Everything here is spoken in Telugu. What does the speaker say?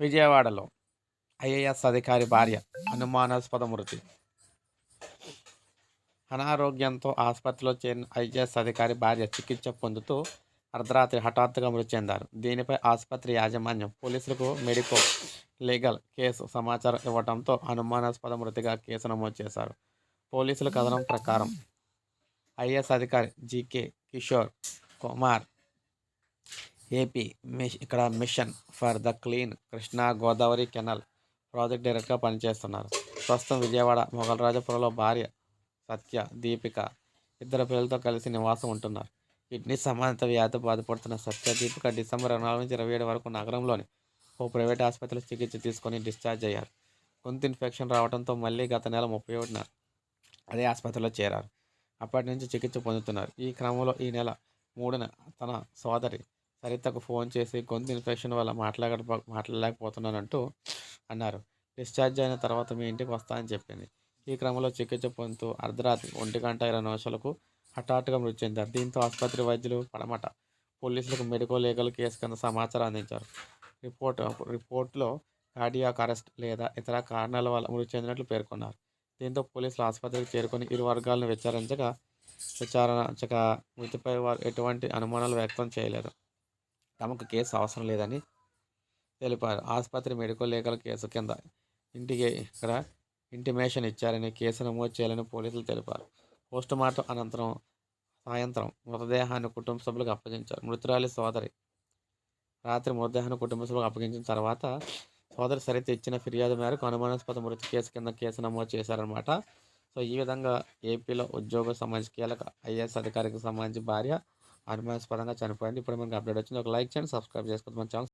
విజయవాడలో ఐఏఎస్ అధికారి భార్య అనుమానాస్పద మృతి. అనారోగ్యంతో ఆసుపత్రిలో చేరిన ఐఏఎస్ అధికారి భార్య చికిత్స పొందుతూ అర్ధరాత్రి హఠాత్తుగా మృతి చెందారు. దీనిపై ఆసుపత్రి యాజమాన్యం పోలీసులకు మెడికో లీగల్ కేసు సమాచారం ఇవ్వడంతో అనుమానాస్పద మృతిగా కేసు నమోదు చేశారు. పోలీసుల కథనం ప్రకారం ఐఏఎస్ అధికారి జీకే కిషోర్ కుమార్ ఏపీ మిష్ ఇక్కడ mission for the clean Krishna Godavari canal project డైరెక్టర్గా పనిచేస్తున్నారు. ప్రస్తుతం విజయవాడ మొఘలరాజపురంలో భార్య సత్య దీపిక ఇద్దరు పిల్లలతో కలిసి నివాసం ఉంటున్నారు. కిడ్నీ సంబంధిత వ్యాధి బాధపడుతున్న సత్య దీపిక డిసెంబర్ ఇరవై నాలుగు నుంచి ఇరవై ఏడు వరకు నగరంలోని ఓ ప్రైవేట్ ఆసుపత్రిలో చికిత్స తీసుకొని డిశ్చార్జ్ అయ్యారు. గొంతు ఇన్ఫెక్షన్ రావడంతో మళ్ళీ గత నెల ముప్పై ఒకటిన అదే ఆసుపత్రిలో చేరారు. అప్పటి నుంచి చికిత్స పొందుతున్నారు. ఈ క్రమంలో ఈ నెల మూడున తన సోదరి సరితకు ఫోన్ చేసి గొంతు ఇన్ఫెక్షన్ వల్ల మాట్లాడ మాట్లాడలేకపోతున్నానంటూ అన్నారు డిశ్చార్జ్ అయిన తర్వాత మీ ఇంటికి వస్తా అని చెప్పింది ఈ క్రమంలో చికిత్స పొందుతూ అర్ధరాత్రి ఒంటి గంట ఇరవై నిమిషాలకు హఠాత్తుగా మృతి చెందారు దీంతో ఆసుపత్రి వైద్యులు పడమట పోలీసులకు మెడికల్ లీగల్ కేసు కింద సమాచారం అందించారు రిపోర్ట్ రిపోర్ట్లో కార్డియాక్ అరెస్ట్ లేదా ఇతర కారణాల వల్ల మృతి చెందినట్లు పేర్కొన్నారు దీంతో పోలీసులు ఆసుపత్రికి చేరుకొని ఇరు వర్గాలను విచారించగా విచారించగా మృతిపై వారు ఎటువంటి అనుమానాలు వ్యక్తం చేయలేదు తమకు కేసు అవసరం లేదని తెలిపారు. ఆసుపత్రి మెడికల్ లీగల్ కేసు కింద ఇంటికి ఇక్కడ ఇంటిమేషన్ ఇచ్చారని కేసు నమోదు చేయాలని పోలీసులు తెలిపారు. పోస్ట్ మార్టం అనంతరం సాయంత్రం మృతదేహాన్ని కుటుంబ సభ్యులకు అప్పగించారు. మృతురాలి సోదరి రాత్రి మృతదేహాన్ని కుటుంబ సభ్యులకు అప్పగించిన తర్వాత సోదరి సరిత ఇచ్చిన ఫిర్యాదు మేరకు అనుమానాస్పద మృతి కేసు కింద కేసు నమోదు చేశారనమాట సో ఈ విధంగా ఏపీలో ఉద్యోగ సంబంధించి కీలక ఐఏఎస్ అధికారికి సంబంధించి భార్య అనుమానాస్పదంగా చనిపోయింది. ఇప్పుడు మనకి అప్డేట్ వచ్చింది. ఒక లైక్ చేయండి సబ్స్క్రైబ్ చేసుకోండి. మన ఛానల్